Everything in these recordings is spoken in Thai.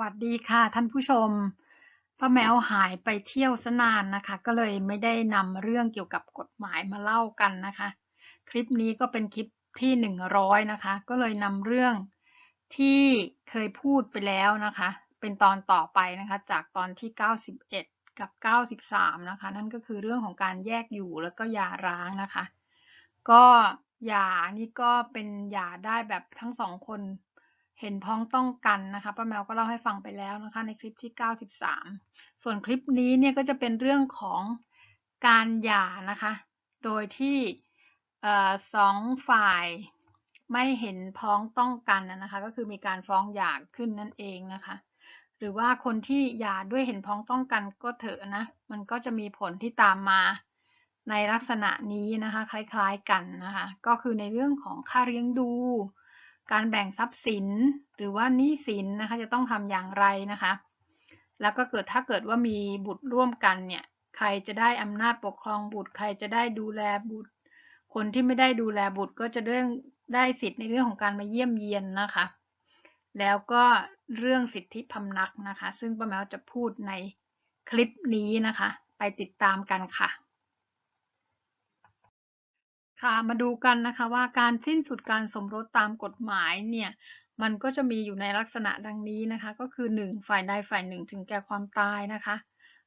วัสดีค่ะท่านผู้ชมป้าแมวหายไปเที่ยวซะนานนะคะ ก็เลยไม่ได้นำเรื่องเกี่ยวกับกฎหมายมาเล่ากันนะคะ คลิปนี้ก็เป็นคลิปที่หนึ่งร้อยนะคะ ก็เลยนำเรื่องที่เคยพูดไปแล้วนะคะ เป็นตอนต่อไปนะคะ จากตอนที่เก้าสิบเอ็ดกับเก้าสิบสามนะคะ นั่นก็คือเรื่องของการแยกอยู่แล้วก็หย่าร้างนะคะ ก็หย่านี่ก็เป็นหย่าได้แบบทั้งสองคน เห็นพ้องต้องกันนะคะป้าแมวก็เล่าให้ฟังไปแล้วนะคะ ในคลิปที่ 93 ส่วนคลิปนี้เนี่ยก็จะเป็นเรื่องของการหย่านะคะ โดยที่สองฝ่ายไม่เห็นพ้องต้องกันนะคะ ก็คือมีการฟ้องหย่าขึ้นนั่นเองนะคะ หรือว่าคนที่หย่าด้วยเห็นพ้องต้องกันก็เถอะนะ มันก็จะมีผลที่ตามมาในลักษณะนี้นะคะ คล้ายๆกันนะคะ ก็คือในเรื่องของค่าเลี้ยงดู การแบ่งทรัพย์สิน หรือว่าหนี้สินนะคะ จะต้องทำอย่างไรนะคะ แล้วก็เกิดถ้าเกิดว่ามีบุตรร่วมกันเนี่ยใครจะได้อำนาจปกครองบุตร ใครจะได้ดูแลบุตร คนที่ไม่ได้ดูแลบุตรก็จะเรื่องได้สิทธิ์ในเรื่องของการมาเยี่ยมเยียนนะคะ แล้วก็เรื่องสิทธิพำนักนะคะ ซึ่งป้าแมวจะพูดในคลิปนี้นะคะ ไปติดตามกันค่ะ ค่ะมาดูกันนะคะว่าการสิ้นสุดการสมรสตามกฎหมายเนี่ยมันก็จะมีอยู่ในลักษณะดังนี้นะคะ ก็คือหนึ่งฝ่ายใดฝ่ายหนึ่งถึงแก่ความตายนะคะ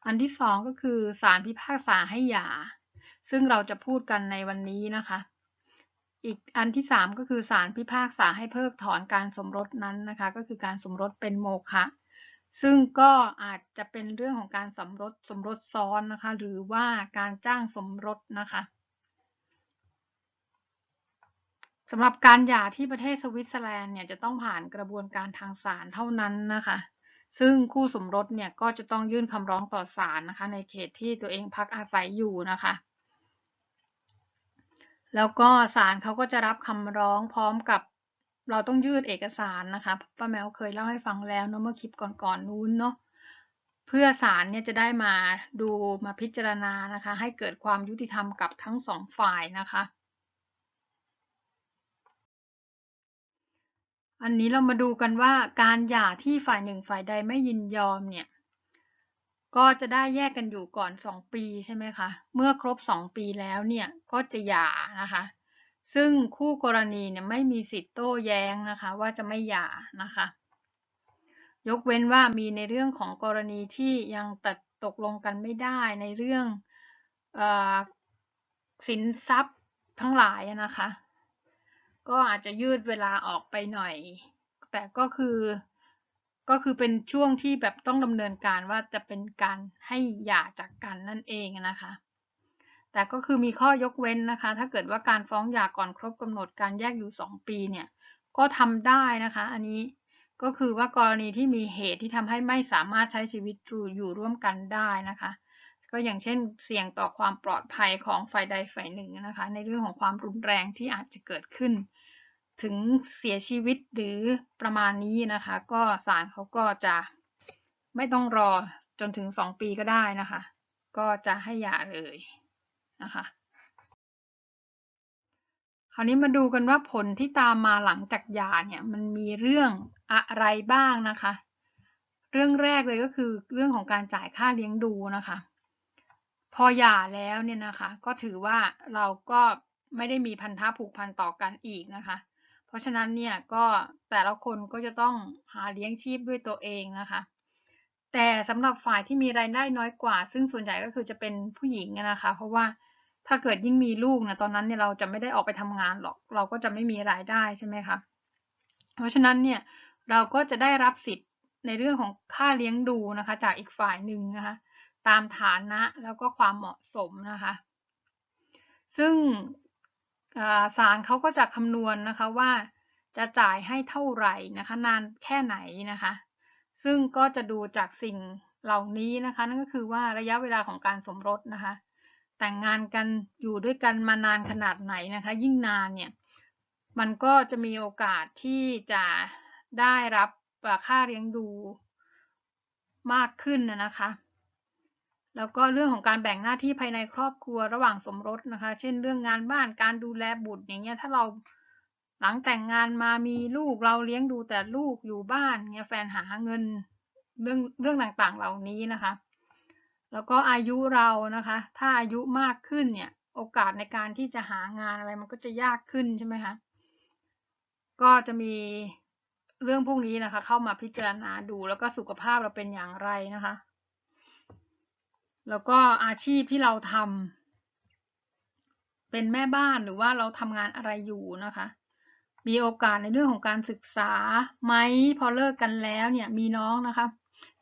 อันที่สองก็คือศาลพิพากษาให้หย่า ซึ่งเราจะพูดกันในวันนี้นะคะ อีกอันที่สามก็คือศาลพิพากษาให้เพิกถอนการสมรสนั้นนะคะ ก็คือการสมรสเป็นโมฆะซึ่งก็อาจจะเป็นเรื่องของการสมรสสมรสซ้อนนะคะ หรือว่าการจ้างสมรสนะคะ สำหรับการหย่าที่ประเทศสวิตเซอร์แลนด์เนี่ยจะต้องผ่านกระบวนการทางศาลเท่านั้นนะคะ ซึ่งคู่สมรสเนี่ยก็จะต้องยื่นคำร้องต่อศาลนะคะ ในเขตที่ตัวเองพักอาศัยอยู่นะคะ แล้วก็ศาลเขาก็จะรับคำร้องพร้อมกับเราต้องยื่นเอกสารนะคะป้าแมวเคยเล่าให้ฟังแล้วเนาะเมื่อคลิปก่อนๆนู้นเนาะเพื่อศาลเนี่ยจะได้มาดูมาพิจารณานะคะ ให้เกิดความยุติธรรมกับทั้งสองฝ่ายนะคะ อันนี้เรามาดูกันว่าการหย่าที่ฝ่ายหนึ่งฝ่ายใดไม่ยินยอมเนี่ย ก็จะได้แยกกันอยู่ก่อนสองปีใช่ไหมคะ เมื่อครบสองปีแล้วเนี่ยก็จะหย่านะคะ ซึ่งคู่กรณีเนี่ยไม่มีสิทธิ์โต้แย้งนะคะ ว่าจะไม่หย่านะคะ ยกเว้นว่ามีในเรื่องของกรณีที่ยังตัดตกลงกันไม่ได้ในเรื่องอสินทรัพย์ทั้งหลายนะคะ ก็อาจจะยืดเวลาออกไปหน่อย แต่ก็คือก็คือเป็นช่วงที่แบบต้องดำเนินการว่าจะเป็นการให้หย่าจากกันนั่นเองนะคะ แต่ก็คือมีข้อยกเว้นนะคะ ถ้าเกิดว่าการฟ้องหย่าก่อนครบกำหนดการแยกอยู่สองปีเนี่ย ก็ทำได้นะคะ อันนี้ก็คือว่ากรณีที่มีเหตุที่ทำให้ไม่สามารถใช้ชีวิตอยู่ร่วมกันได้นะคะ ก็อย่างเช่นเสี่ยงต่อความปลอดภัยของฝ่ายใดฝ่ายหนึ่งนะคะ ในเรื่องของความรุนแรงที่อาจจะเกิดขึ้น ถึงเสียชีวิตหรือประมาณนี้นะคะ ก็ศาลเขาก็จะไม่ต้องรอจนถึงสองปีก็ได้นะคะ ก็จะให้หย่าเลยนะคะคราวนี้มาดูกันว่าผลที่ตามมาหลังจากหย่าเนี่ยมันมีเรื่องอะไรบ้างนะคะ เรื่องแรกเลยก็คือเรื่องของการจ่ายค่าเลี้ยงดูนะคะ พอหย่าแล้วเนี่ยนะคะ ก็ถือว่าเราก็ไม่ได้มีพันธะผูกพันต่อกันอีกนะคะ เพราะฉะนั้นเนี่ยก็แต่ละคนก็จะต้องหาเลี้ยงชีพด้วยตัวเองนะคะ แต่สำหรับฝ่ายที่มีรายได้น้อยกว่า ซึ่งส่วนใหญ่ก็คือจะเป็นผู้หญิงนะคะ เพราะว่าถ้าเกิดยิ่งมีลูกนะตอนนั้นเนี่ยเราจะไม่ได้ออกไปทำงานหรอก เราก็จะไม่มีรายได้ใช่ไหมคะเพราะฉะนั้นเนี่ยเราก็จะได้รับสิทธิ์ในเรื่องของค่าเลี้ยงดูนะคะ จากอีกฝ่ายหนึ่งนะคะ ตามฐานะแล้วก็ความเหมาะสมนะคะ ซึ่ง ศาลเขาก็จะคำนวณนะคะว่าจะจ่ายให้เท่าไหร่นะคะ นานแค่ไหนนะคะ ซึ่งก็จะดูจากสิ่งเหล่านี้นะคะ นั่นก็คือว่าระยะเวลาของการสมรสนะคะ แต่งงานกันอยู่ด้วยกันมานานขนาดไหนนะคะ ยิ่งนานเนี่ยมันก็จะมีโอกาสที่จะได้รับค่าเลี้ยงดูมากขึ้นนะคะ แล้วก็เรื่องของการแบ่งหน้าที่ภายในครอบครัวระหว่างสมรสนะคะ เช่น เรื่องงานบ้านการดูแลบุตรอย่างเงี้ยถ้าเราหลังแต่งงานมามีลูกเราเลี้ยงดูแต่ลูกอยู่บ้านเงี้ยแฟนหาเงินเรื่องเรื่องต่างๆเหล่านี้นะคะ แล้วก็อายุเรานะคะ ถ้าอายุมากขึ้นเนี่ยโอกาสในการที่จะหางานอะไรมันก็จะยากขึ้นใช่ไหมคะก็จะมีเรื่องพวกนี้นะคะ เข้ามาพิจารณาดูแล้วก็สุขภาพเราเป็นอย่างไรนะคะ แล้วก็อาชีพที่เราทำเป็นแม่บ้านหรือว่าเราทำงานอะไรอยู่นะคะ มีโอกาสในเรื่องของการศึกษาไหมพอเลิกกันแล้วเนี่ยมีน้องนะคะ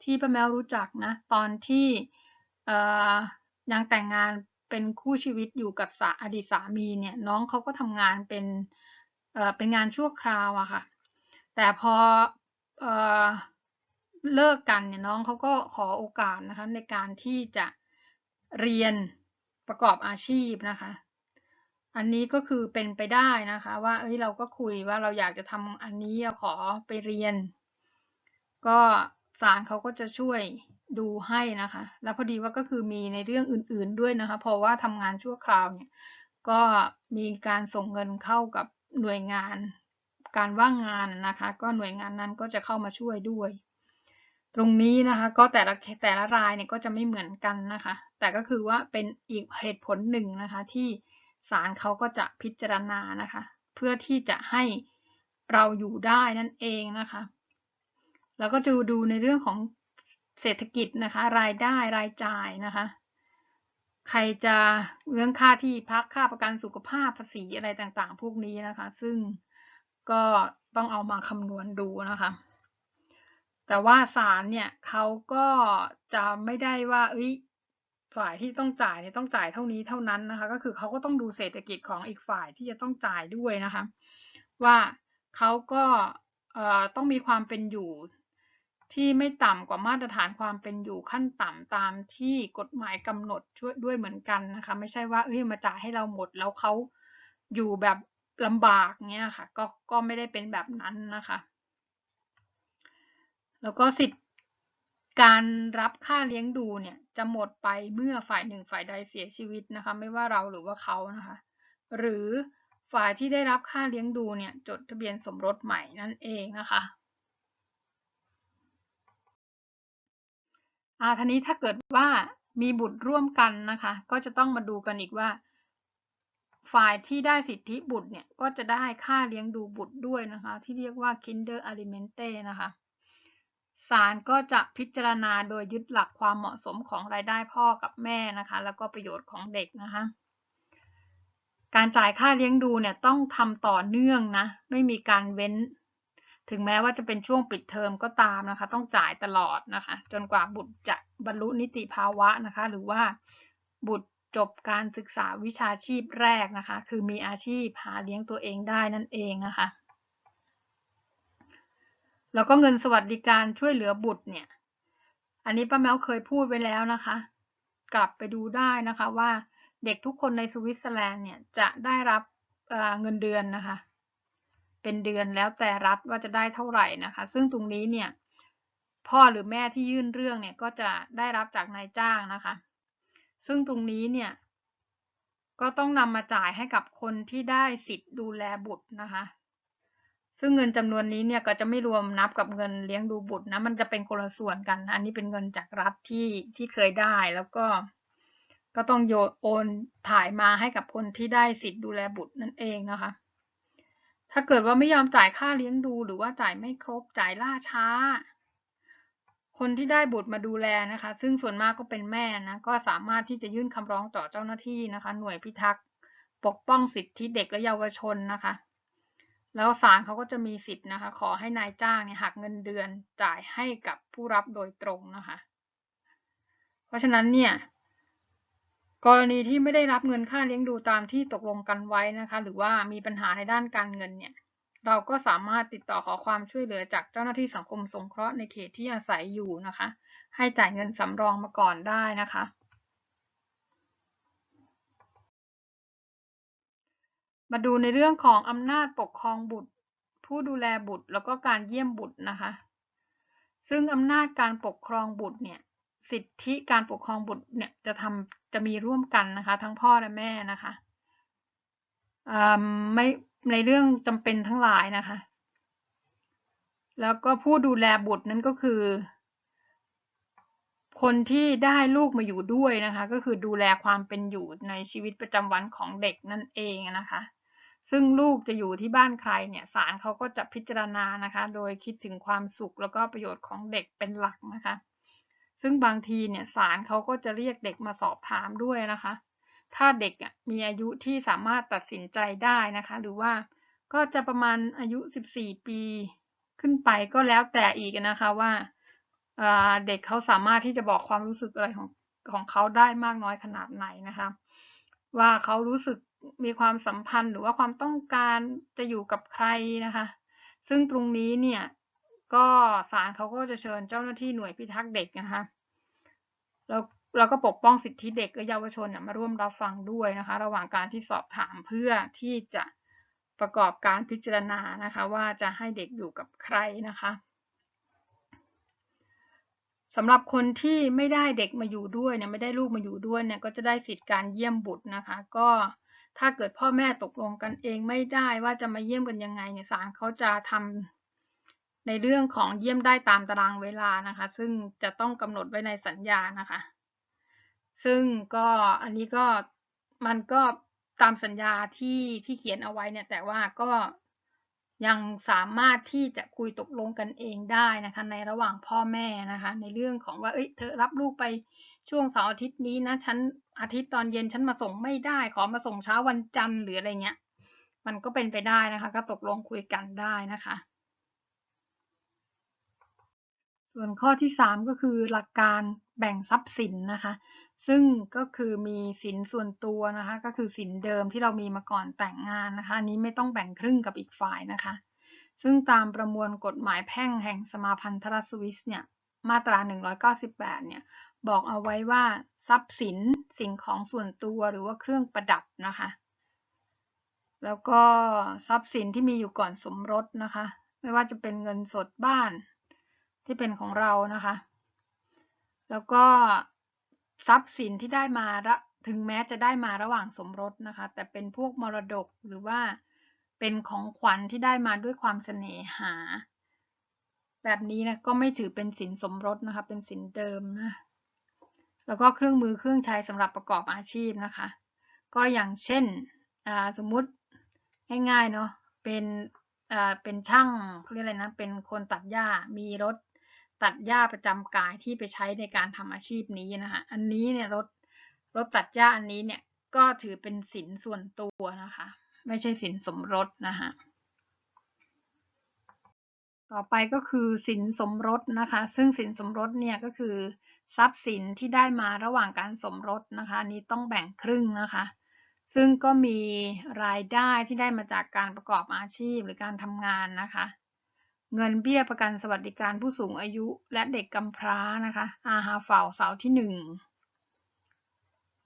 ที่ป้าแมวรู้จักนะ ตอนที่ยังแต่งงานเป็นคู่ชีวิตอยู่กับสาอดีตสามีเนี่ยน้องเขาก็ทำงานเป็นเเป็นงานชั่วคราวอะค่ะ แต่พอ เลิกกันเนี่ยน้องเขาก็ขอโอกาสนะคะในการที่จะเรียนประกอบอาชีพนะคะ อันนี้ก็คือเป็นไปได้นะคะ ว่าเอ้ยเราก็คุยว่าเราอยากจะทำอันนี้ขอไปเรียน ก็ศาลเขาก็จะช่วยดูให้นะคะ แล้วพอดีว่าก็คือมีในเรื่องอื่น ๆด้วยนะคะ เพราะว่าทำงานชั่วคราวเนี่ย ก็มีการส่งเงินเข้ากับหน่วยงาน การว่างงานนะคะ ก็หน่วยงานนั้นก็จะเข้ามาช่วยด้วย ตรงนี้นะคะก็แต่ละแต่ละรายเนี่ยก็จะไม่เหมือนกันนะคะ แต่ก็คือว่าเป็นอีกเหตุผลหนึ่งนะคะ ที่ศาลเขาก็จะพิจารณานะคะ เพื่อที่จะให้เราอยู่ได้นั่นเองนะคะ แล้วก็จะดูในเรื่องของเศรษฐกิจนะคะ รายได้รายจ่ายนะคะ ใครจะเรื่องค่าที่พักค่าประกันสุขภาพภาษีอะไรต่างๆ พวกนี้นะคะ ซึ่งก็ต้องเอามาคำนวณดูนะคะ แต่ว่าศาลเนี่ยเขาก็จะไม่ได้ว่าเอ้ยฝ่ายที่ต้องจ่ายเนี่ยต้องจ่ายเท่านี้เท่านั้นนะคะ ก็คือเขาก็ต้องดูเศรษฐกิจของอีกฝ่ายที่จะต้องจ่ายด้วยนะคะ ว่าเขาก็เอ่อต้องมีความเป็นอยู่ที่ไม่ต่ำกว่ามาตรฐานความเป็นอยู่ขั้นต่ำตามที่กฎหมายกำหนดช่วยด้วยเหมือนกันนะคะ ไม่ใช่ว่าเอ้ยมาจ่ายให้เราหมดแล้วเขาอยู่แบบลำบากเงี้ยค่ะ ก็ก็ไม่ได้เป็นแบบนั้นนะคะ แล้วก็สิทธิการรับค่าเลี้ยงดูเนี่ยจะหมดไปเมื่อฝ่ายหนึ่งฝ่ายใดเสียชีวิตนะคะ ไม่ว่าเราหรือว่าเขานะคะ หรือฝ่ายที่ได้รับค่าเลี้ยงดูเนี่ยจดทะเบียนสมรสใหม่นั่นเองนะคะอาทีนี้ถ้าเกิดว่ามีบุตรร่วมกันนะคะ ก็จะต้องมาดูกันอีกว่า ฝ่ายที่ได้สิทธิบุตรเนี่ยก็จะได้ค่าเลี้ยงดูบุตรด้วยนะคะ ที่เรียกว่า kinder alimente นะคะ ศาลก็จะพิจารณาโดยยึดหลักความเหมาะสมของรายได้พ่อกับแม่นะคะ แล้วก็ประโยชน์ของเด็กนะคะ การจ่ายค่าเลี้ยงดูเนี่ยต้องทำต่อเนื่องนะ ไม่มีการเว้น ถึงแม้ว่าจะเป็นช่วงปิดเทอมก็ตามนะคะ ต้องจ่ายตลอดนะคะ จนกว่าบุตรจะบรรลุนิติภาวะนะคะ หรือว่าบุตรจบการศึกษาวิชาชีพแรกนะคะ คือมีอาชีพหาเลี้ยงตัวเองได้นั่นเองนะคะ แล้วก็เงินสวัสดิการช่วยเหลือบุตรเนี่ย อันนี้ป้าแมวเคยพูดไว้แล้วนะคะ กลับไปดูได้นะคะว่าเด็กทุกคนในสวิตเซอร์แลนด์เนี่ยจะได้รับเเงินเดือนนะคะ เป็นเดือนแล้วแต่รัฐว่าจะได้เท่าไหร่นะคะ ซึ่งตรงนี้เนี่ยพ่อหรือแม่ที่ยื่นเรื่องเนี่ยก็จะได้รับจากนายจ้างนะคะ ซึ่งตรงนี้เนี่ยก็ต้องนำมาจ่ายให้กับคนที่ได้สิทธิ์ดูแลบุตรนะคะ ซึ่งเงินจำนวนนี้เนี่ยก็จะไม่รวมนับกับเงินเลี้ยงดูบุตรนะมันจะเป็นคนละส่วนกัน อันนี้เป็นเงินจากรัฐที่ที่เคยได้แล้วก็ ก็ต้องโยนโอนถ่ายมาให้กับคนที่ได้สิทธิ์ดูแลบุตรนั่นเองนะคะ ถ้าเกิดว่าไม่ยอมจ่ายค่าเลี้ยงดูหรือว่าจ่ายไม่ครบจ่ายล่าช้า คนที่ได้บุตรมาดูแลนะคะ ซึ่งส่วนมากก็เป็นแม่นะก็สามารถที่จะยื่นคำร้องต่อเจ้าหน้าที่นะคะ หน่วยพิทักษ์ ปกป้องสิทธิเด็กและเยาวชนนะคะ แล้วศาลเขาก็จะมีสิทธิ์นะคะ ขอให้นายจ้างเนี่ยหักเงินเดือนจ่ายให้กับผู้รับโดยตรงนะคะ เพราะฉะนั้นเนี่ย กรณีที่ไม่ได้รับเงินค่าเลี้ยงดูตามที่ตกลงกันไว้นะคะ หรือว่ามีปัญหาในด้านการเงินเนี่ย เราก็สามารถติดต่อขอความช่วยเหลือจากเจ้าหน้าที่สังคมสงเคราะห์ในเขตที่อาศัยอยู่นะคะ ให้จ่ายเงินสำรองมาก่อนได้นะคะ มาดูในเรื่องของอำนาจปกครองบุตร ผู้ดูแลบุตรแล้วก็การเยี่ยมบุตรนะคะ ซึ่งอำนาจการปกครองบุตรเนี่ยสิทธิการปกครองบุตรเนี่ยจะทำจะมีร่วมกันนะคะ ทั้งพ่อและแม่นะคะไม่ในเรื่องจำเป็นทั้งหลายนะคะ แล้วก็ผู้ดูแลบุตรนั้นก็คือ คนที่ได้ลูกมาอยู่ด้วยนะคะ ก็คือดูแลความเป็นอยู่ในชีวิตประจำวันของเด็กนั่นเองนะคะ ซึ่งลูกจะอยู่ที่บ้านใครเนี่ยศาลเขาก็จะพิจารณานะคะ โดยคิดถึงความสุขแล้วก็ประโยชน์ของเด็กเป็นหลักนะคะ ซึ่งบางทีเนี่ยศาลเขาก็จะเรียกเด็กมาสอบถามด้วยนะคะ ถ้าเด็กมีอายุที่สามารถตัดสินใจได้นะคะ หรือว่าก็จะประมาณอายุ 14 ปี ขึ้นไปก็แล้วแต่อีกนะคะว่า เด็กเขาสามารถที่จะบอกความรู้สึกอะไรของของเขาได้มากน้อยขนาดไหนนะคะ ว่าเขารู้สึกมีความสัมพันธ์หรือว่าความต้องการจะอยู่กับใครนะคะ ซึ่งตรงนี้เนี่ยก็ศาลเขาก็จะเชิญเจ้าหน้าที่หน่วยพิทักษ์เด็กนะคะแล้วเราก็ปกป้องสิทธิเด็กและเยาวชนมาร่วมรับฟังด้วยนะคะ ระหว่างการที่สอบถามเพื่อที่จะประกอบการพิจารณานะคะ ว่าจะให้เด็กอยู่กับใครนะคะ สำหรับคนที่ไม่ได้เด็กมาอยู่ด้วยเนี่ยไม่ได้ลูกมาอยู่ด้วยเนี่ยก็จะได้สิทธิ์การเยี่ยมบุตรนะคะ ก็ถ้าเกิดพ่อแม่ตกลงกันเองไม่ได้ว่าจะมาเยี่ยมกันยังไงเนี่ยศาลเขาจะทำในเรื่องของเยี่ยมได้ตามตารางเวลานะคะ ซึ่งจะต้องกำหนดไว้ในสัญญานะคะ ซึ่งก็อันนี้ก็มันก็ตามสัญญาที่ที่เขียนเอาไว้เนี่ยแต่ว่าก็ ยังสามารถที่จะคุยตกลงกันเองได้นะคะ ในระหว่างพ่อแม่นะคะ ในเรื่องของว่าเอ้ยเธอรับลูกไปช่วงเสาร์อาทิตย์นี้นะฉันอาทิตย์ตอนเย็นฉันมาส่งไม่ได้ ขอมาส่งเช้าวันจันทร์หรืออะไรเงี้ย มันก็เป็นไปได้นะคะ ก็ตกลงคุยกันได้นะคะ ส่วนข้อที่สามก็คือหลักการแบ่งทรัพย์สินนะคะ ซึ่งก็คือมีสินส่วนตัวนะคะ ก็คือสินเดิมที่เรามีมาก่อนแต่งงานนะคะอันนี้ไม่ต้องแบ่งครึ่งกับอีกฝ่ายนะคะ ซึ่งตามประมวลกฎหมายแพ่งแห่งสมาพันธรัฐสวิสเนี่ยมาตรา 198 เนี่ยบอกเอาไว้ว่าทรัพย์สินสิ่งของส่วนตัวหรือว่าเครื่องประดับนะคะ แล้วก็ทรัพย์สินที่มีอยู่ก่อนสมรสนะคะ ไม่ว่าจะเป็นเงินสดบ้านที่เป็นของเรานะคะ แล้วก็ ทรัพย์สินที่ได้มาถึงแม้จะได้มาระหว่างสมรสนะคะ แต่เป็นพวกมรดกหรือว่าเป็นของขวัญที่ได้มาด้วยความเสน่หา แบบนี้นะก็ไม่ถือเป็นสินสมรสนะคะ เป็นสินเดิมนะแล้วก็เครื่องมือเครื่องใช้สำหรับประกอบอาชีพนะคะ ก็อย่างเช่นสมมุติง่ายๆเนาะเป็นเป็นช่างเรียกอะไรนะเป็นคนตัดหญ้ามีรถ ตัดหญ้าประจำกายที่ไปใช้ในการทำอาชีพนี้นะคะอันนี้เนี่ยรถรถตัดหญ้าอันนี้เนี่ยก็ถือเป็นสินส่วนตัวนะคะ ไม่ใช่สินสมรสนะคะต่อไปก็คือสินสมรสนะคะ ซึ่งสินสมรสเนี่ยก็คือทรัพย์สินที่ได้มาระหว่างการสมรสนะคะนี้ต้องแบ่งครึ่งนะคะ ซึ่งก็มีรายได้ที่ได้มาจากการประกอบอาชีพหรือการทำงานนะคะ เงินเบี้ยประกันสวัสดิการผู้สูงอายุและเด็กกำพร้านะคะอาหาเฝ่าเสาที่หนึ่ง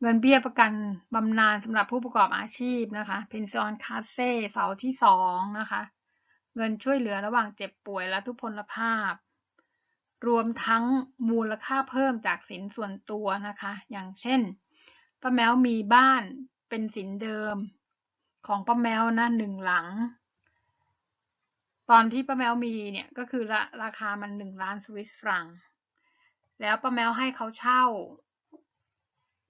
เงินเบี้ยประกันบำนาญสำหรับผู้ประกอบอาชีพนะคะเพนซิออนคาเซ่เสาที่สองนะคะ เงินช่วยเหลือระหว่างเจ็บป่วยและทุพพลภาพ รวมทั้งมูลค่าเพิ่มจากสินส่วนตัวนะคะ อย่างเช่นป้าแมวมีบ้านเป็นสินเดิม ของป้าแมวนะหนึ่งหลัง ตอนที่ป้าแมวมีเนี่ยก็คือราราคามันหนึ่งล้านสวิสฟรัง แล้วป้าแมวให้เขาเช่า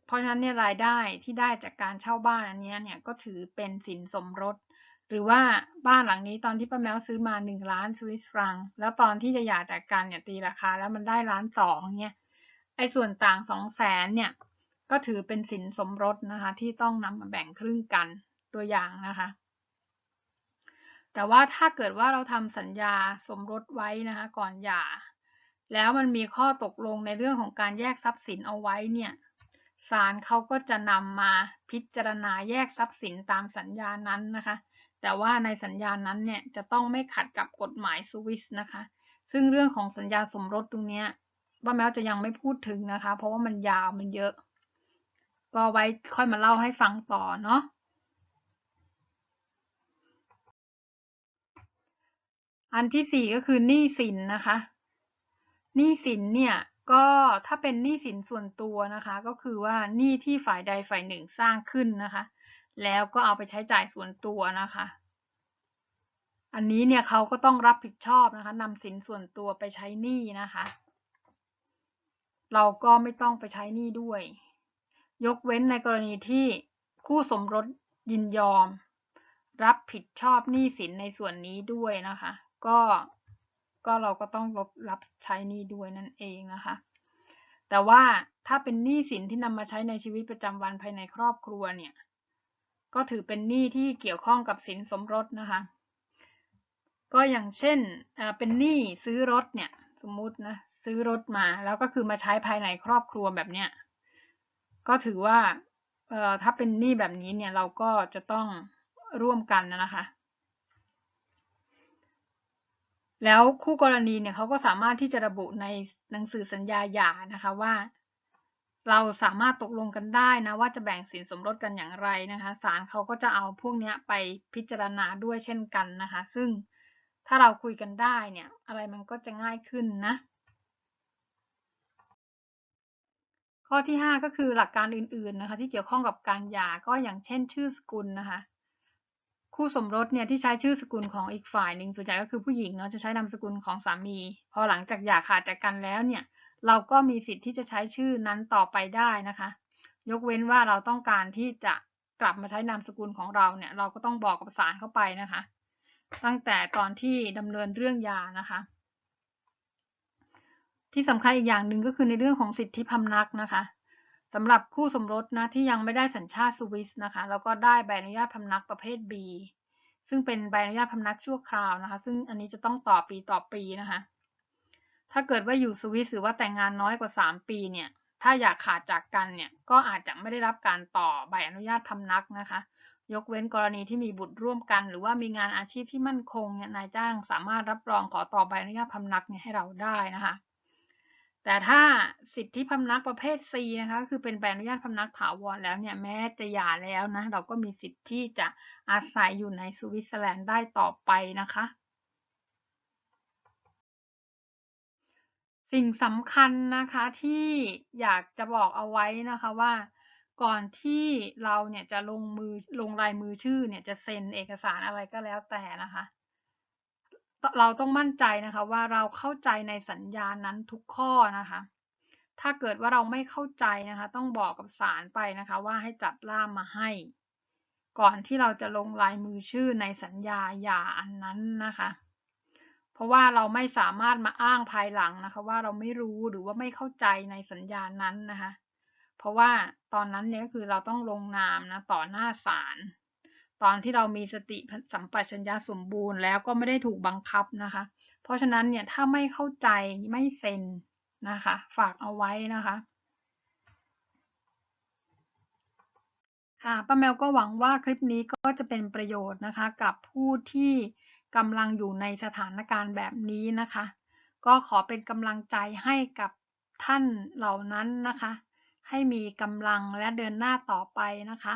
เพราะฉะนั้นเนี่ยรายได้ที่ได้จากการเช่าบ้านอันนี้เนี่ยก็ถือเป็นสินสมรส หรือว่าบ้านหลังนี้ตอนที่ป้าแมวซื้อมาหนึ่งล้านสวิสฟรัง แล้วตอนที่จะหย่าจากกันเนี่ยตีราคาแล้วมันได้ล้านสองเนี่ย ไอ้ส่วนต่างสองแสนเนี่ยก็ถือเป็นสินสมรสนะคะที่ต้องนำมาแบ่งครึ่งกันตัวอย่างนะคะ แต่ว่าถ้าเกิดว่าเราทำสัญญาสมรสไว้นะคะก่อนหย่า แล้วมันมีข้อตกลงในเรื่องของการแยกทรัพย์สินเอาไว้เนี่ยศาลเขาก็จะนำมาพิจารณาแยกทรัพย์สินตามสัญญานั้นนะคะ แต่ว่าในสัญญานั้นเนี่ยจะต้องไม่ขัดกับกฎหมายสวิสนะคะ ซึ่งเรื่องของสัญญาสมรสตรงนี้ว่าแม้จะยังไม่พูดถึงนะคะ เพราะว่ามันยาวมันเยอะ ก็ไว้ค่อยมาเล่าให้ฟังต่อเนาะ อันที่สี่ก็คือหนี้สินนะคะหนี้สินเนี่ยก็ถ้าเป็นหนี้สินส่วนตัวนะคะ ก็คือว่าหนี้ที่ฝ่ายใดฝ่ายหนึ่งสร้างขึ้นนะคะ แล้วก็เอาไปใช้จ่ายส่วนตัวนะคะ อันนี้เนี่ยเขาก็ต้องรับผิดชอบนะคะนำสินส่วนตัวไปใช้หนี้นะคะ เราก็ไม่ต้องไปใช้หนี้ด้วย ยกเว้นในกรณีที่คู่สมรสยินยอม รับผิดชอบหนี้สินในส่วนนี้ด้วยนะคะ ก็ก็เราก็ต้องรับรับใช้หนี้ด้วยนั่นเองนะคะ แต่ว่าถ้าเป็นหนี้สินที่นำมาใช้ในชีวิตประจำวันภายในครอบครัวเนี่ย ก็ถือเป็นหนี้ที่เกี่ยวข้องกับสินสมรสนะคะ ก็อย่างเช่นเป็นหนี้ซื้อรถเนี่ยสมมุตินะซื้อรถมาแล้วก็คือมาใช้ภายในครอบครัวแบบเนี้ยก็ถือว่าเอ่อถ้าเป็นหนี้แบบนี้เนี่ยเราก็จะต้องร่วมกันนะคะ แล้วคู่กรณีเนี่ยเขาก็สามารถที่จะระบุในหนังสือสัญญาหย่านะคะว่า เราสามารถตกลงกันได้นะว่าจะแบ่งสินสมรสกันอย่างไรนะคะศาลเขาก็จะเอาพวกนี้ไปพิจารณาด้วยเช่นกันนะคะ ซึ่งถ้าเราคุยกันได้เนี่ย อะไรมันก็จะง่ายขึ้นนะ ข้อที่ห้าก็คือหลักการอื่นๆนะคะ ที่เกี่ยวข้องกับการหย่าก็อย่างเช่น ชื่อสกุลนะคะ คู่สมรสเนี่ยที่ใช้ชื่อสกุลของอีกฝ่ายหนึ่งส่วนใหญ่ก็คือผู้หญิงเนาะจะใช้นามสกุลของสามี พอหลังจากหย่าขาดจากกันแล้วเนี่ย เราก็มีสิทธิ์ที่จะใช้ชื่อนั้นต่อไปได้นะคะ ยกเว้นว่าเราต้องการที่จะกลับมาใช้นามสกุลของเราเนี่ย เราก็ต้องบอกกับศาลเข้าไปนะคะ ตั้งแต่ตอนที่ดำเนินเรื่องยานะคะ ที่สำคัญอีกอย่างหนึ่งก็คือในเรื่องของสิทธิพำนักนะคะ สำหรับคู่สมรสนะที่ยังไม่ได้สัญชาติสวิสนะคะแล้วก็ได้ใบอนุญาตพำนักประเภท B ซึ่งเป็นใบอนุญาตพำนักชั่วคราวนะคะ ซึ่งอันนี้จะต้องต่อปีต่อปีนะคะ ถ้าเกิดว่าอยู่สวิสหรือว่าแต่งงานน้อยกว่า 3 ปีเนี่ย ถ้าอยากขาดจากกันเนี่ยก็อาจจะไม่ได้รับการต่อใบอนุญาตพำนักนะคะ ยกเว้นกรณีที่มีบุตรร่วมกัน หรือว่ามีงานอาชีพที่มั่นคงเนี่ยนายจ้างสามารถรับรองขอต่อใบอนุญาตพำนักเนี่ยให้เราได้นะคะ แต่ถ้าสิทธิพำนักประเภท C นะคะ คือเป็นใบอนุญาตพำนักถาวรแล้วเนี่ยแม้จะหย่าแล้วนะ เราก็มีสิทธิ์ที่จะอาศัยอยู่ในสวิตเซอร์แลนด์ได้ต่อไปนะคะ สิ่งสำคัญนะคะที่อยากจะบอกเอาไว้นะคะว่า ก่อนที่เราเนี่ยจะลงมือลงลายมือชื่อเนี่ยจะเซ็นเอกสารอะไรก็แล้วแต่นะคะ เราต้องมั่นใจนะคะว่าเราเข้าใจในสัญญานั้นทุกข้อนะคะ ถ้าเกิดว่าเราไม่เข้าใจนะคะ ต้องบอกกับศาลไปนะคะ ว่าให้จัดล่ามมาให้ ก่อนที่เราจะลงลายมือชื่อในสัญญาหย่าอันนั้นนะคะ เพราะว่าเราไม่สามารถมาอ้างภายหลังนะคะ ว่าเราไม่รู้หรือว่าไม่เข้าใจในสัญญานั้นนะคะ เพราะว่าตอนนั้นเนี่ยก็คือเราต้องลงนามนะต่อหน้าศาล ตอนที่เรามีสติสัมปชัญญะสมบูรณ์แล้วก็ไม่ได้ถูกบังคับนะคะ เพราะฉะนั้นเนี่ยถ้าไม่เข้าใจไม่เซ็นนะคะ ฝากเอาไว้นะคะค่ะป้าแมวก็หวังว่าคลิปนี้ก็จะเป็นประโยชน์นะคะ กับผู้ที่กำลังอยู่ในสถานการณ์แบบนี้นะคะ ก็ขอเป็นกำลังใจให้กับท่านเหล่านั้นนะคะ ให้มีกำลังและเดินหน้าต่อไปนะคะ